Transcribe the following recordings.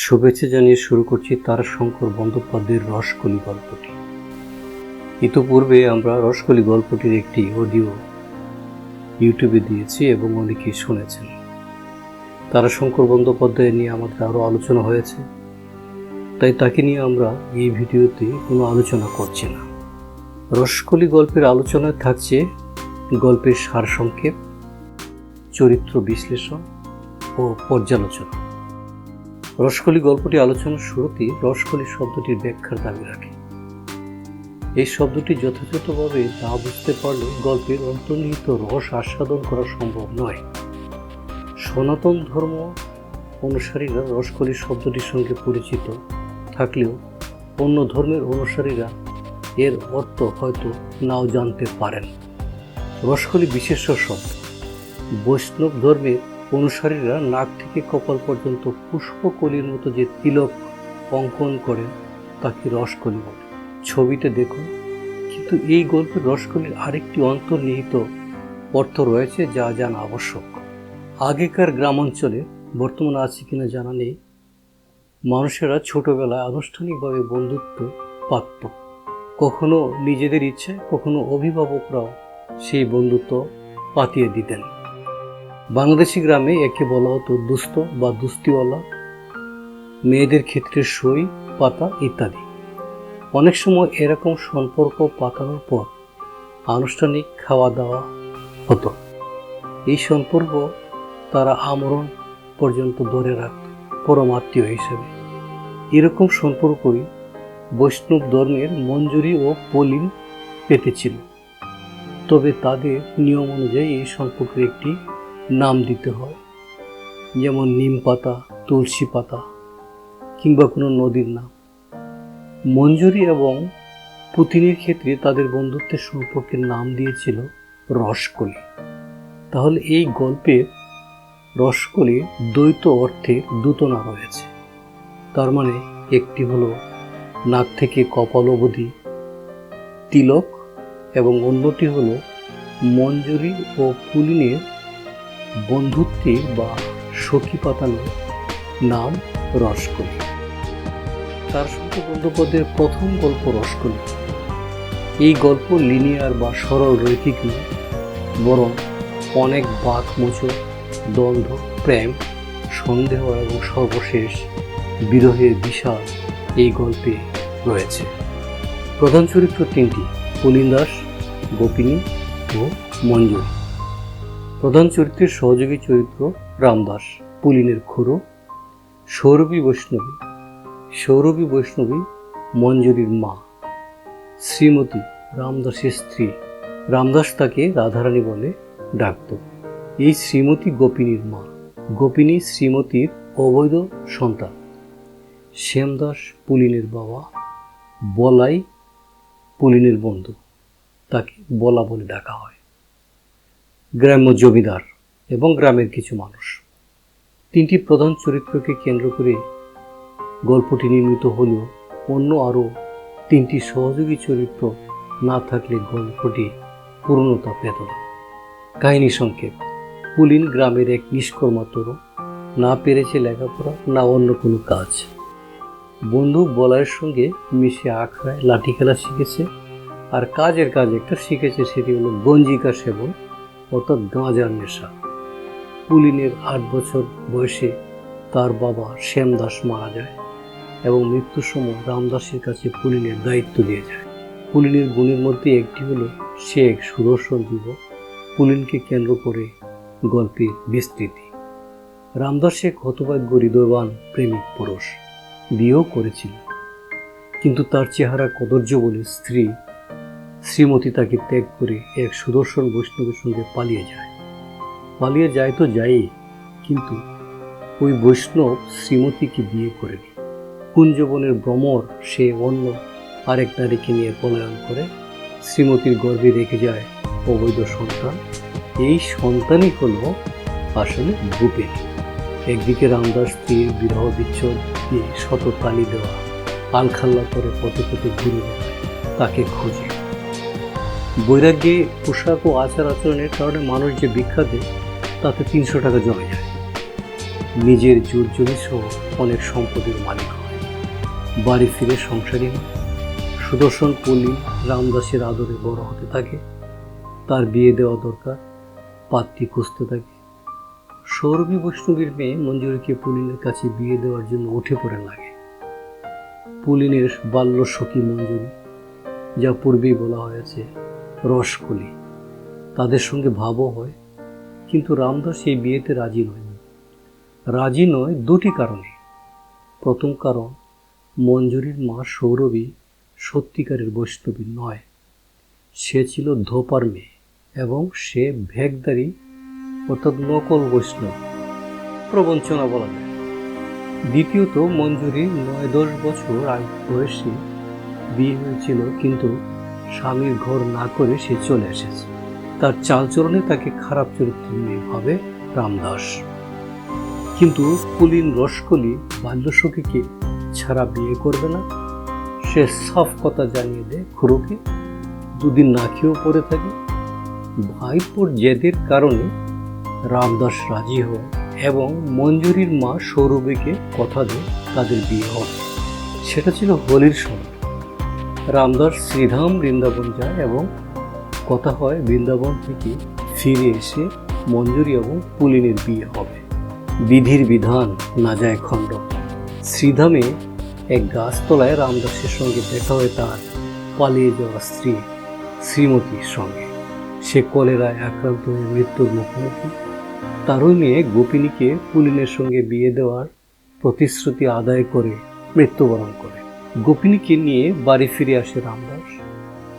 শুভেচ্ছা জানিয়ে শুরু করছি তারাশঙ্কর বন্দ্যোপাধ্যায়ের রসকলি গল্পটি। ইতোপূর্বে আমরা রসকলি গল্পটির একটি অডিও ইউটিউবে দিয়েছি এবং অনেকেই শুনেছেন। তারাশঙ্কর বন্দ্যোপাধ্যায় নিয়ে আমাদের আরও আলোচনা হয়েছে, তাই তাকে নিয়ে আমরা এই ভিডিওতে কোনো আলোচনা করছি না। রসকলি গল্পের আলোচনায় থাকছে গল্পের সারসংক্ষেপ, চরিত্র বিশ্লেষণ ও পর্যালোচনা। রসকলি গল্পটি আলোচনার শুরুতেই রসকলি শব্দটির ব্যাখ্যার দাবি রাখে। এই শব্দটি যথাযথভাবে না বুঝতে পারলে গল্পের অন্তর্নিহিত রস আস্বাদন করা সম্ভব নয়। সনাতন ধর্ম অনুসারীরা রসকলি শব্দটির সঙ্গে পরিচিত। থাকলেও অন্য ধর্মের অনুসারীরা এর অর্থ হয়তো নাও জানতে পারেন। রসকলি বিশেষ্য শব্দ। বৈষ্ণব ধর্মের অনুসারীরা নাক থেকে কপাল পর্যন্ত পুষ্পকলির মতো যে তিলক অঙ্কন করেন তাকে রসকলি বলে। ছবিতে দেখুন কিন্তু এই গল্পের রসকলির আরেকটি অন্তর্নিহিত অর্থ রয়েছে যা জানা আবশ্যক। আগেকার গ্রাম অঞ্চলে বর্তমানে আছে কিনা জানা নেই। মানুষেরা ছোটবেলায় আনুষ্ঠানিকভাবে বন্ধুত্ব পাতত। কখনো নিজেদের ইচ্ছে কখনো অভিভাবকরাও সেই বন্ধুত্ব পাতিয়ে দিতেন। বাংলাদেশি গ্রামে একে বলা হতো দুস্থ বা দুস্তিওয়ালা মেয়েদের ক্ষেত্রে সই, পাতা ইত্যাদি। অনেক সময় এরকম সম্পর্ক পাতানোর পর আনুষ্ঠানিক খাওয়া দাওয়া হতো। এই সম্পর্ক তারা আমরণ পর্যন্ত ধরে রাখত পরমাত্মীয় হিসেবে। এরকম সম্পর্কই বৈষ্ণব ধর্মের মঞ্জুরি ও পলিন পেতেছিল তবে তাদের নিয়ম অনুযায়ী এই সম্পর্কের একটি নাম দিতে হয়। যেমন নিম পাতা, তুলসী পাতা কিংবা কোনো নদীর নাম। মঞ্জুরি এবং পুতিনের ক্ষেত্রে তাদের বন্ধুত্বের সম্পর্কের নাম দিয়েছিল রসকলি। তাহলে এই গল্পের রসকলি দ্বৈত অর্থে দুতনা রয়েছে। তার মানে একটি হলো নাক থেকে কপাল অবধি তিলক এবং অন্যটি হলো মঞ্জুরি ও পুলিনের বন্ধুত্বের বা সখী পাতানো নাম রসকলি। তার সঙ্গে বন্দ্যোপাধ্যায়ের প্রথম গল্প রসকলি। এই গল্প লিনিয়ার বা সরল রৈখিক নয়, বরং অনেক বাক মোচো দ্বন্দ্ব, প্রেম, সন্দেহ এবং সর্বশেষ বিরহের বিশাল এই গল্পে রয়েছে। প্রধান চরিত্র তিনটি পুলিন দাস গোপিনী ও মঞ্জুরি। প্রধান চরিত্রের সহযোগী চরিত্র রামদাস, পুলিনের খুড়ো সৌরভী বৈষ্ণবী সৌরভী বৈষ্ণবী মঞ্জুরির মা। শ্রীমতী রামদাসের স্ত্রী। রামদাস তাকে রাধারানী বলে ডাকত। এই শ্রীমতী গোপিনীর মা। গোপিনী শ্রীমতীর অবৈধ সন্তান। শ্যামদাস পুলিনের বাবা। বলাই পুলিনের বন্ধু। তাকে বলা বলে ডাকা হয়। গ্রাম্য জমিদার এবং গ্রামের কিছু মানুষ। তিনটি প্রধান চরিত্রকে কেন্দ্র করে গল্পটি নির্মিত হলেও অন্য আরও তিনটি সহযোগী চরিত্র না থাকলে গল্পটি পূর্ণতা পেত না। কাহিনী সংক্ষেপ। পুলিন গ্রামের এক নিষ্কর্মা তরুণ না পেরেছে লেখাপড়া, না অন্য কোনো কাজ। বন্ধু বলার সঙ্গে মিশে আখড়ায় লাঠি খেলা শিখেছে। আর কাজের কাজ একটা শিখেছে, সেটি হলো গঞ্জিকা সেবন। অর্থাৎ গাঁজার নেশা। পুলিনের আট বছর বয়সে তার বাবা শ্যাম দাস মারা যায় এবং মৃত্যুর সময় রামদাসের কাছে পুলিনের দায়িত্ব দিয়ে যায়। পুলিনের গুণের মধ্যে একটি হলো, সে এক সুদর্শন যুবক। পুলিনকে কেন্দ্র করে গল্পের বিস্তৃতি। রামদাস এক হতভাগ্য হৃদয়বান প্রেমিক পুরুষ। বিয়েও করেছিল। কিন্তু তার চেহারা কদর্য বলে স্ত্রী শ্রীমতী তাকে ত্যাগ করে এক সুদর্শন বৈষ্ণবের সঙ্গে পালিয়ে যায়। পালিয়ে যায় তো যায়ই, কিন্তু ওই বৈষ্ণব শ্রীমতীকে বিয়ে করেনি কুঞ্জবনের ভ্রমর সে অন্য আরেক নারীকে নিয়ে পলায়ন করে। শ্রীমতীর গর্ভে রেখে যায় অবৈধ সন্তান। এই সন্তানই হলো আসলে ভূপেন। একদিকে রামদাস স্ত্রীর বিবাহ বিচ্ছেদ দিয়ে শত তালি দেওয়া, আলখাল্লা করে পথে পথে ঘুরে তাকে খোঁজে। বৈরাগ্যে পোশাক ও আচার আচরণের কারণে মানুষ যে বিখ্যাত, তাতে তিনশো টাকা জমে যায়। নিজের জোর জমি সহ অনেক সম্পদের মালিক হয়। বাড়ি ফিরে সংসারী হয়। সুদর্শন পল্লী রামদাসের আদরে বড় হতে থাকে। তার বিয়ে দেওয়া দরকার, পাত্রী খুঁজতে থাকে। সৌরভী বৈষ্ণবীর মেয়ে মঞ্জুরিকে পুলিনের কাছে বিয়ে দেওয়ার জন্য উঠে পড়ে লাগে। পুলিনের বাল্য সখী মঞ্জুরি, যা পূর্বেই বলা হয়েছে রসকলি। তাদের সঙ্গে ভাবও হয়, কিন্তু রামদাস এই বিয়েতে রাজি নয়। রাজি নয় দুটি কারণে। প্রথম কারণ, মঞ্জুরির মা সৌরভী সত্যিকারের বৈষ্ণবী নয়। সে ছিল ধোপার মেয়ে এবং সে ভেগদারি, অর্থাৎ নকল বৈষ্ণব। প্রবঞ্চনা বলা যায়। দ্বিতীয়ত, মঞ্জুরির নয় দশ বছর আগ বয়সে বিয়ে হয়েছিল, কিন্তু স্বামীর ঘর না করে সে চলে এসেছে। তার চালচরণে তাকে খারাপ চরিত্র মেয়ে ভাবে রামদাস। কিন্তু পুলিন রসকলি বাল্যসখীকে ছাড়া বিয়ে করবে না। সে সাফ কথা জানিয়ে দেয় খুড়োকে দুদিন না খেয়েও পড়ে থাকে। ভাইপোর জেদের কারণে রামদাস রাজি হয় এবং মঞ্জুরির মা সৌরভীকে কথা দেয় তাদের বিয়ে হবে। সেটা ছিল হোলির সময়। রামদাস শ্রীধাম বৃন্দাবন যায় এবং কথা হয় বৃন্দাবন থেকে ফিরে এসে মঞ্জুরি এবং পুলিনের বিয়ে হবে। বিধির বিধান না যায় খণ্ড। শ্রীধামে এক গাছতলায় রামদাসের সঙ্গে দেখা হয় তার পালিয়ে যাওয়া স্ত্রী শ্রীমতীর সঙ্গে। সে কলেরায় আক্রান্ত হয়ে মৃত্যুর মুখোমুখি। তারই মেয়ে গোপিনীকে পুলিনের সঙ্গে বিয়ে দেওয়ার প্রতিশ্রুতি আদায় করে মৃত্যুবরণ করে। গোপিনীকে নিয়ে বাড়ি ফিরে আসে রামদাস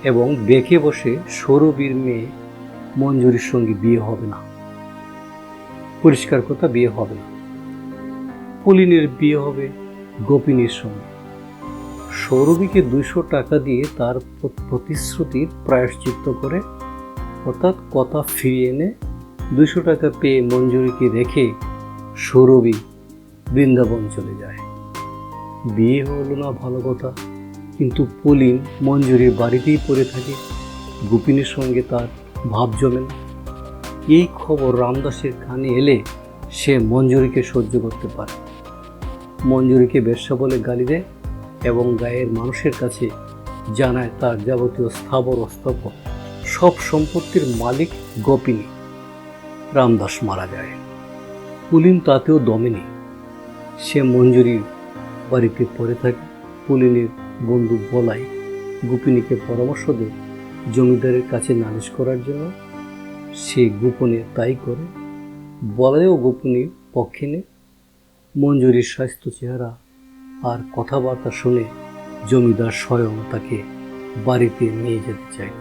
এবং দেখে বসে সৌরবীর মেয়ে মঞ্জুরির সঙ্গে বিয়ে হবে না। পরিষ্কার কথা, বিয়ে হবে না। পুলিনের বিয়ে হবে গোপিনীর সঙ্গে। সৌরভীকে দুইশো টাকা দিয়ে তার প্রতিশ্রুতির প্রায়শ্চিত্ত করে, অর্থাৎ কথা ফিরিয়ে এনে দুইশো টাকা পেয়ে মঞ্জুরিকে রেখে সৌরভী বৃন্দাবন চলে যায়। বিয়ে হলো না ভালো কথা। কিন্তু পলিন মঞ্জুরির বাড়িতেই পড়ে থাকে। গোপিনীর সঙ্গে তার ভাব জমে না। এই খবর রামদাসের কানে এলে সে মঞ্জুরিকে সহ্য করতে পারে। মঞ্জুরিকে বেশ্যা বলে গালি দেয় এবং গায়ের মানুষের কাছে জানায় তার যাবতীয় স্থাবর অস্থাবর সব সম্পত্তির মালিক গোপিনী। রামদাস মারা যায়। পুলিন তাতেও দমেনি সে মঞ্জুরির বাড়িতে পড়ে থাকে পুলিনের বন্ধু বলাই গোপিনীকে পরামর্শ দেয় জমিদারের কাছে নালিশ করার জন্য। সে গোপনে তাই করে। বলায়ও গোপনীর পক্ষে নেয় মঞ্জুরির স্বাস্থ্য চেহারা আর কথাবার্তা শুনে জমিদার স্বয়ং তাকে বাড়িতে নিয়ে যেতে চাইল।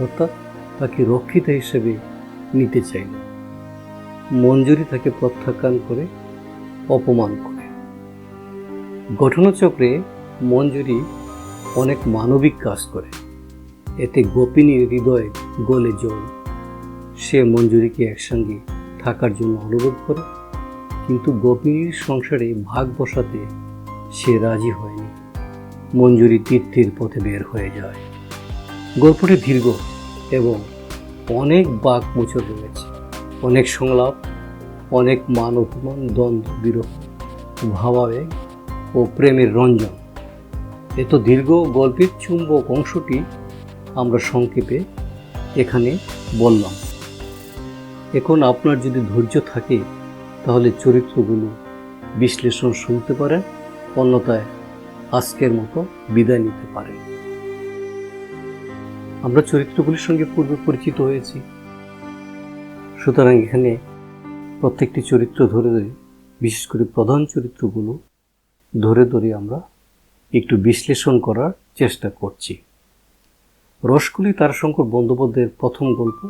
অর্থাৎ তাকে রক্ষিতা হিসেবে নিতে চাইল। মঞ্জুরি তাকে প্রত্যাখ্যান করে অপমান করে। ঘটনাচক্রে মঞ্জুরি অনেক মানবিক কাজ করে। এতে গোপিনীর হৃদয়ে গলে জল। সে মঞ্জুরিকে একসঙ্গে থাকার জন্য অনুরোধ করে, কিন্তু গোপিনীর সংসারে ভাগ বসাতে সে রাজি হয়নি। মঞ্জুরি তীর্থের পথে বের হয়ে যায়। গল্পটি দীর্ঘ এবং অনেক বাক মোচর রয়েছে। অনেক সংলাপ, অনেক মান অপমান দ্বন্দ্ব, বিরহ, ভাবাবেগ ও প্রেমের রঞ্জন। এত দীর্ঘ গল্পের চুম্বক অংশটি আমরা সংক্ষেপে এখানে বললাম। এখন আপনার যদি ধৈর্য থাকে, তাহলে চরিত্রগুলো বিশ্লেষণ শুনতে পারেন, অন্যথায় আজকের মতো বিদায় নিতে পারেন। আমরা চরিত্রগুলির সঙ্গে পূর্বে পরিচিত হয়েছি। সুতরাং এখানে প্রত্যেকটি চরিত্র ধরে ধরে বিশেষ করে প্রধান চরিত্রগুলো ধরে ধরে আমরা একটু বিশ্লেষণ করার চেষ্টা করছি। রসকলি তারশঙ্কর বন্দ্যোপাধ্যায়ের প্রথম গল্প।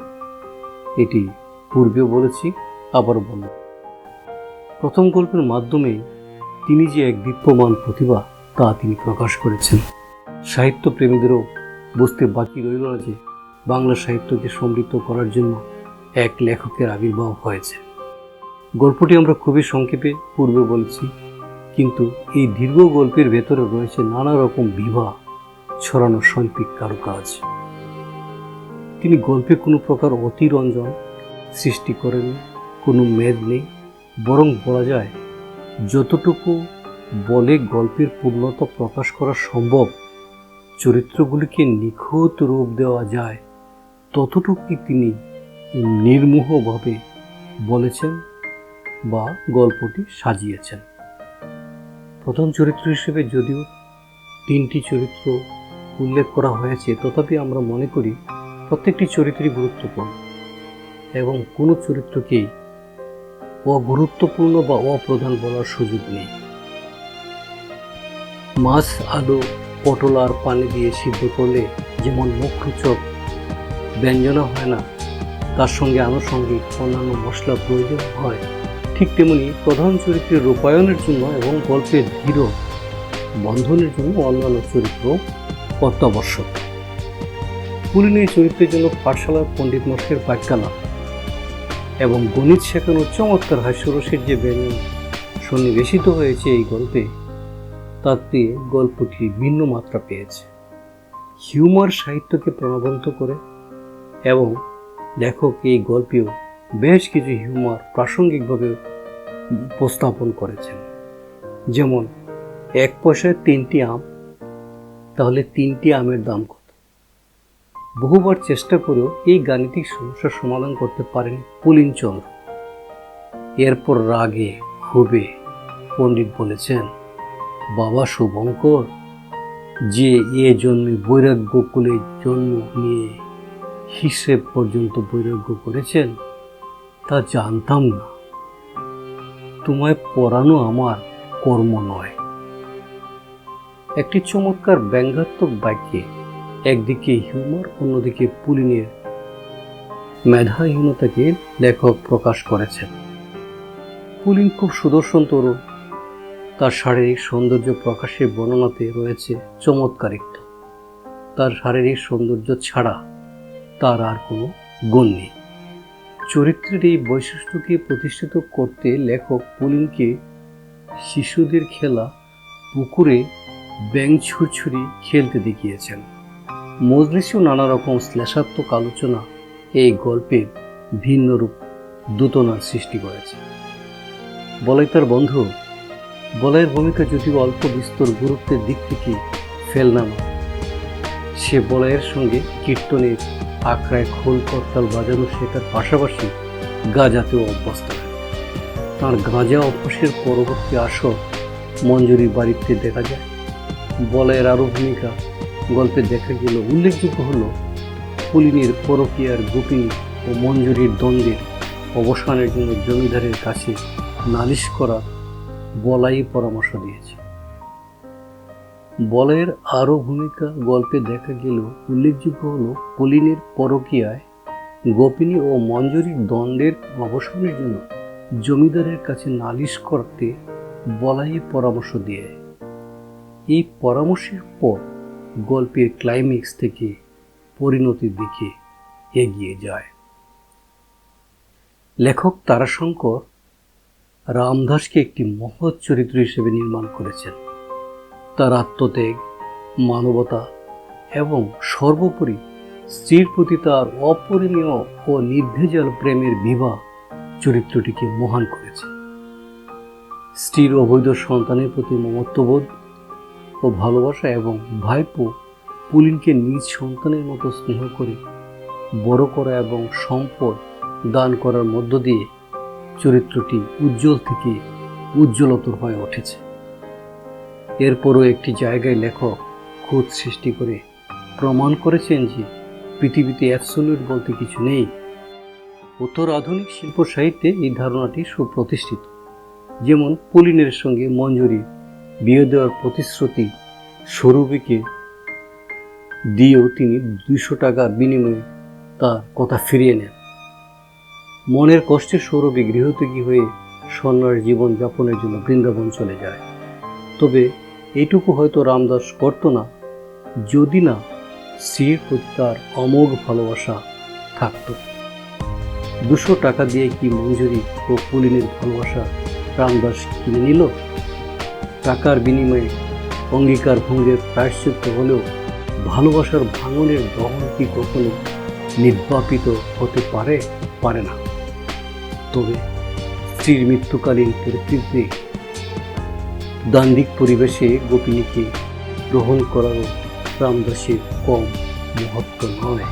এটি পূর্বেও বলেছি আবার বলব। প্রথম গল্পের মাধ্যমে তিনি যে এক দীপ্যমান প্রতিভা তা তিনি প্রকাশ করেছেন। সাহিত্য প্রেমীদেরও বুঝতে বাকি রইল না যে বাংলা সাহিত্যকে সমৃদ্ধ করার জন্য এক লেখকের আবির্ভাব হয়েছে। গল্পটি আমরা খুবই সংক্ষেপে পূর্বে বলেছি কিন্তু এই দীর্ঘ গল্পের ভেতরে রয়েছে নানা রকম বিবাহ, ছড়ানো শৈল্পিক কারুকাজ। তিনি গল্পে কোনো প্রকার অতিরঞ্জন সৃষ্টি করেন কোনো মেদ নেই, বরং বলা যায় যতটুকু বলে গল্পের পূর্ণতা প্রকাশ করা সম্ভব, চরিত্রগুলিকে নিখুঁত রূপ দেওয়া যায়, ততটুকুই তিনি নির্মোহভাবে বলেছেন বা গল্পটি সাজিয়েছেন। প্রধান চরিত্র হিসেবে যদিও তিনটি চরিত্র উল্লেখ করা হয়েছে, তথাপি আমরা মনে করি প্রত্যেকটি চরিত্রই গুরুত্বপূর্ণ এবং কোনো চরিত্রকেই অগুরুত্বপূর্ণ বা অপ্রধান বলার সুযোগ নেই। মাছ, আলু, পটল আর পানি দিয়ে সিদ্ধ করলে যেমন মুখরোচক ব্যঞ্জনা হয় না, তার সঙ্গে আনুষঙ্গিক অন্যান্য মশলা প্রয়োজন হয়। ঠিক তেমনি প্রধান চরিত্রের রূপায়ণের জন্য এবং গল্পের দৃঢ় বন্ধনের জন্য অন্যান্য চরিত্র অত্যাবশ্যক। পুলিনের চরিত্রের জন্য পাঠশালার পণ্ডিত মশকের পাঠ্যালাপ এবং গণিত শেখানোর চমৎকার হাস্যরসের যে ব্যঞ্জন সন্নিবেশিত হয়েছে এই গল্পে তাতে গল্পটি ভিন্ন মাত্রা পেয়েছে। হিউমার সাহিত্যকে প্রাণবন্ত করে এবং লেখক এই গল্পেও বেশ কিছু হিউমার প্রাসঙ্গিকভাবে উপস্থাপন করেছেন। যেমন, এক পয়সায় তিনটি আম, তাহলে তিনটি আমের দাম কত? বহুবার চেষ্টা করেও এই গাণিতিক সমস্যার সমাধান করতে পারেনি পুলিনচন্দ্র এরপর রাগে, ক্ষোভে পণ্ডিত বলেছেন, বাবা শুভঙ্কর, যে এ জন্মে বৈরাগ্য কুলে জন্ম নিয়ে হিসেব পর্যন্ত বৈরাগ্য করেছেন তা জানতাম না। তোমায় পড়ানো আমার কর্ম নয়। একটি চমৎকার ব্যঙ্গাত্মক বাক্যে একদিকে হিউমার, অন্যদিকে পুলিনের মেধাহীনতাকে লেখক প্রকাশ করেছেন। পুলিন খুব সুদর্শন তরুণ। তার শারীরিক সৌন্দর্য প্রকাশের বর্ণনাতে রয়েছে চমৎকারিত্ব তার শারীরিক সৌন্দর্য ছাড়া তার আর কোনো গুণ নেই। চরিত্রের এই বৈশিষ্ট্যকে প্রতিষ্ঠিত করতে লেখক পুলিনকে শিশুদের খেলা পুকুরে ব্যাং ছুরছুরি খেলতে দেখিয়েছেন। মজলিসেও নানা রকম শ্লেষাত্মক আলোচনা এই গল্পের ভিন্ন রূপ দূতনার সৃষ্টি করেছে। বলাই তার বন্ধু, বলাইয়ের ভূমিকা যদিও অল্প বিস্তর গুরুত্বের দিক থেকে ফেলনা সে বলয়ের সঙ্গে কীর্তনের আখড়ায় খোল করতাল বাজানো শেখার পাশাপাশি গাঁজাতেও অভ্যস্ত তাঁর গাঁজা অভ্যাসের পরবর্তী আসর মঞ্জুরি বাড়িতে দেখা যায়। বলয়ের আরও ভূমিকা গল্পে দেখা গেল উল্লেখযোগ্য হল পুলিনের পরকীয়ার গুপি ও মঞ্জুরির দ্বন্দ্বের অবসানের জন্য জমিদারের কাছে নালিশ করা বলাই পরামর্শ দিয়েছে। বলের আরও ভূমিকা গল্পে দেখা গেল উল্লেখযোগ্য হল পুলিনের পরকীয়ায় গোপিনী ও মঞ্জুরির দ্বন্দ্বের অবসানের জন্য জমিদারের কাছে নালিশ করতে বলাই পরামর্শ দিয়ে। এই পরামর্শের পর গল্পের ক্লাইম্যাক্স থেকে পরিণতির দিকে এগিয়ে যায়। লেখক তারাশঙ্কর রামদাসকে একটি মহৎ চরিত্র হিসেবে নির্মাণ করেছেন। তার আত্মত্যাগ মানবতা এবং সর্বোপরি স্ত্রীর প্রতি তার অপরিণীয় ও নির্ভেজাল প্রেমের বিবাহ চরিত্রটিকে মহান করেছে। স্ত্রীর অবৈধ সন্তানের প্রতি মমত্ববোধ ও ভালোবাসা এবং ভাইপো পুলিনকে নিজ সন্তানের মতো স্নেহ করে বড় করা এবং সম্পদ দান করার মধ্য দিয়ে চরিত্রটি উজ্জ্বল থেকে উজ্জ্বলতর হয়ে উঠেছে। এরপরও একটি জায়গায় লেখক খোঁজ সৃষ্টি করে প্রমাণ করেছেন যে পৃথিবীতে অ্যাবসলিউট বলতে কিছু নেই। উত্তর আধুনিক শিল্প সাহিত্যে এই ধারণাটি সুপ্রতিষ্ঠিত। যেমন পুলিনের সঙ্গে মঞ্জুরি, বিয়ে দেওয়ার প্রতিশ্রুতি, স্বরূপীকে দিয়েও তিনি দুইশো টাকার বিনিময়ে তার কথা ফিরিয়ে নেন। মনের কষ্টে সৌরভী গৃহত্যাগী হয়ে সন্ন্যার জীবন যাপনের জন্য বৃন্দাবন চলে যায়। তবে এইটুকু হয়তো রামদাস করত না, যদি না স্ত্রীর প্রতি তার অমোঘ ভালোবাসা থাকত। দুশো টাকা দিয়ে কি মঞ্জুরি ও পুলিনের ভালোবাসা রামদাস কিনে নিল? টাকার বিনিময়ে অঙ্গীকার ভঙ্গের প্রায়শ্চিত্ত হলেও ভালোবাসার ভাঙনের দহন কি কখনো নির্বাপিত হতে পারে পারে না। তবে স্ত্রীর মৃত্যুকালীন পরিস্থিতিতে দান্দিক পরিবেশে গোপিনীকে গ্রহণ করারও রামদাসের কম মহত্ব নয়।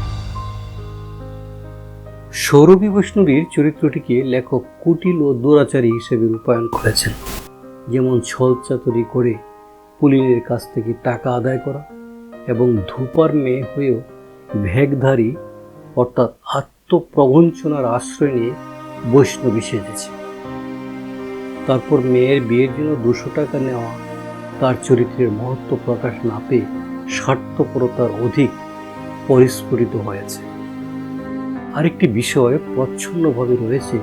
সৌরভী বৈষ্ণবীর চরিত্রটিকে লেখক কুটিল ও দৌরাচারী হিসেবে রূপায়ণ করেছেন। যেমন ছল চাতুরি করে পুলিনের কাছ থেকে টাকা আদায় করা এবং ধূপার মেয়ে হয়েও ভেগধারী অর্থাৎ আত্মপ্রবঞ্চনার আশ্রয় নিয়ে বৈষ্ণবী সেজেছে। তারপর মেয়ের বিয়ের জন্য দুশো টাকা নেওয়া, তার চরিত্রের মহত্ব প্রকাশ না পেয়ে স্বার্থপরতার অধিক পরিস্ফুটিত হয়েছে। আরেকটি বিষয় প্রচ্ছন্নভাবে রয়েছে,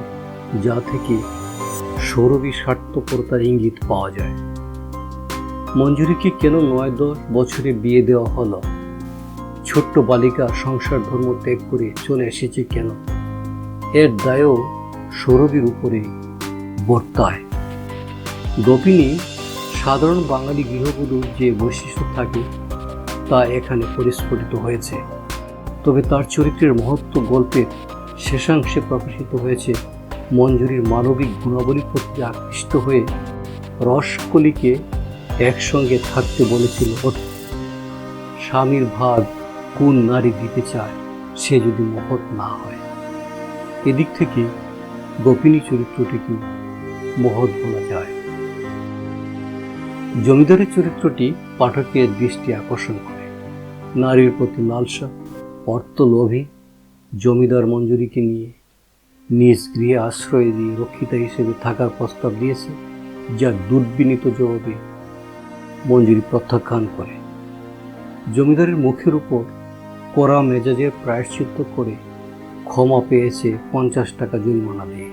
যা থেকে সৌরভী স্বার্থপরতার ইঙ্গিত পাওয়া যায়। মঞ্জুরিকে কেন নয় দশ বছরে বিয়ে দেওয়া হলো? ছোট্ট বালিকা সংসার ধর্ম ত্যাগ করে চলে এসেছে কেন? এর দায়ও সৌরভীর উপরে বর্তায়। গোপিনী সাধারণ বাঙালি গৃহবধূর যে বৈশিষ্ট্য থাকে, তা এখানে পরিস্ফুটিত হয়েছে। তবে তার চরিত্রের মহত্ব গল্পের শেষাংশে প্রকাশিত হয়েছে। মঞ্জুরির মানবিক গুণাবলীর প্রতি আকৃষ্ট হয়ে রসকলিকে একসঙ্গে থাকতে বলেছিল স্বামীর ভাগ কোন নারী দিতে চায়, সে যদি মহৎ না হয়। এদিক থেকে গোপিনী চরিত্রটিকে মহৎ বলা যায়। জমিদারের চরিত্রটি পাঠকের দৃষ্টি আকর্ষণ করে। নারীর প্রতি লালসা অর্থলোভী জমিদার মঞ্জুরিকে নিয়ে নিজ গৃহে আশ্রয় দিয়ে রক্ষিতা হিসেবে থাকার প্রস্তাব দিয়েছে, যা দুর্বিনীত জবাবে মঞ্জুরি প্রত্যাখ্যান করে। জমিদারের মুখের উপর কড়া মেজাজের প্রায়শ্চিত্ত করে ক্ষমা পেয়েছে পঞ্চাশ টাকা জরিমানা দিয়ে।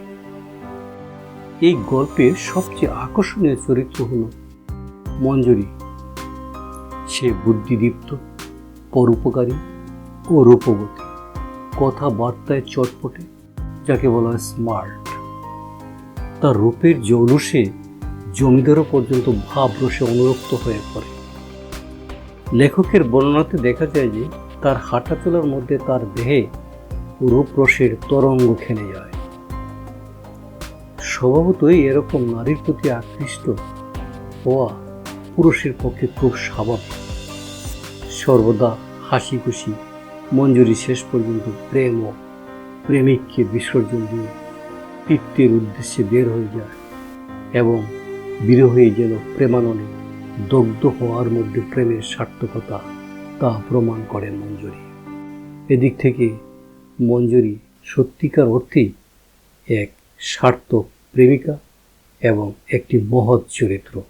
এই গল্পের সবচেয়ে আকর্ষণীয় চরিত্র হল মঞ্জুরি। সে বুদ্ধিদীপ্ত, পরোপকারী ও রূপবতী। কথাবার্তায় চটপটে, যাকে বলা হয় স্মার্ট তার রূপের জৌলুসে জমিদারও পর্যন্ত ভাবরসে অনুরক্ত হয়ে পড়ে। লেখকের বর্ণনাতে দেখা যায় যে, তার হাঁটাচলার মধ্যে তার দেহে রূপরসের তরঙ্গ খেলে যায়। স্বভাবতই এরকম নারীর প্রতি আকৃষ্ট হওয়া পুরুষের পক্ষে খুব স্বাভাবিক। সর্বদা হাসি খুশি মঞ্জুরি শেষ পর্যন্ত প্রেম ও প্রেমিককে বিসর্জন দিয়ে তৃপ্তির উদ্দেশ্যে বের হয়ে যায় এবং বিরহী যেন প্রেমাননে দগ্ধ হওয়ার মধ্যে প্রেমের সার্থকতা তা প্রমাণ করে মঞ্জুরি। এদিক থেকে মঞ্জুরি সত্যিকার অর্থেই এক সার্থক প্রেমিকা এবং একটি মহৎ চরিত্র।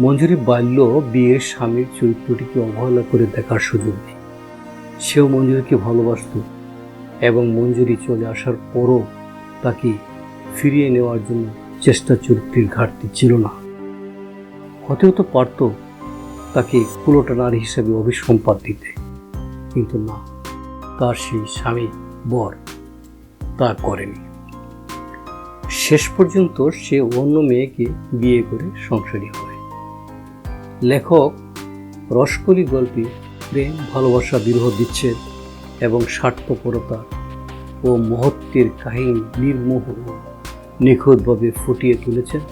মঞ্জুরি বাল্য বিয়ের স্বামীর চরিত্রটিকে অবহেলা করে দেখার সুযোগ নেই। সেও মঞ্জুরিকে ভালোবাসত এবং মঞ্জুরি চলে আসার পরও তাকে ফিরিয়ে নেওয়ার জন্য চেষ্টা চরিত্রের ঘাটতি ছিল না। হতেও তো পারত তাকে কুলোটা নারী হিসেবে অভিসম্পাদ দিতে, কিন্তু না, তার সেই স্বামী বর তা করেনি। শেষ পর্যন্ত সে অন্য মেয়েকে বিয়ে করে সংসারী হয়। লেখক রসকলি গল্পে প্রেম, ভালোবাসা, বিরহ, বিচ্ছেদ এবং স্বার্থপরতা ও মহত্বের কাহিনী নির্মোহ নিখুঁতভাবে ফুটিয়ে তুলেছেন।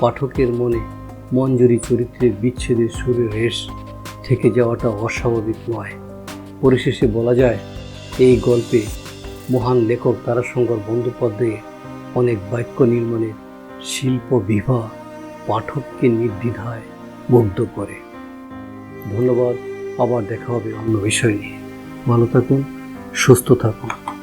পাঠকের মনে মঞ্জুরি চরিত্রের বিচ্ছেদের সুরে রেশ থেকে যাওয়াটা অস্বাভাবিক নয়। পরিশেষে বলা যায়, এই গল্পে মহান লেখক তারাশঙ্কর বন্দ্যোপাধ্যায়ের অনেক বাক্য নির্মাণের শিল্প বিভা পাঠককে নির্দ্বিধায় মুগ্ধ করে। ধন্যবাদ আবার দেখা হবে অন্য বিষয় নিয়ে। ভালো থাকুন সুস্থ থাকুন।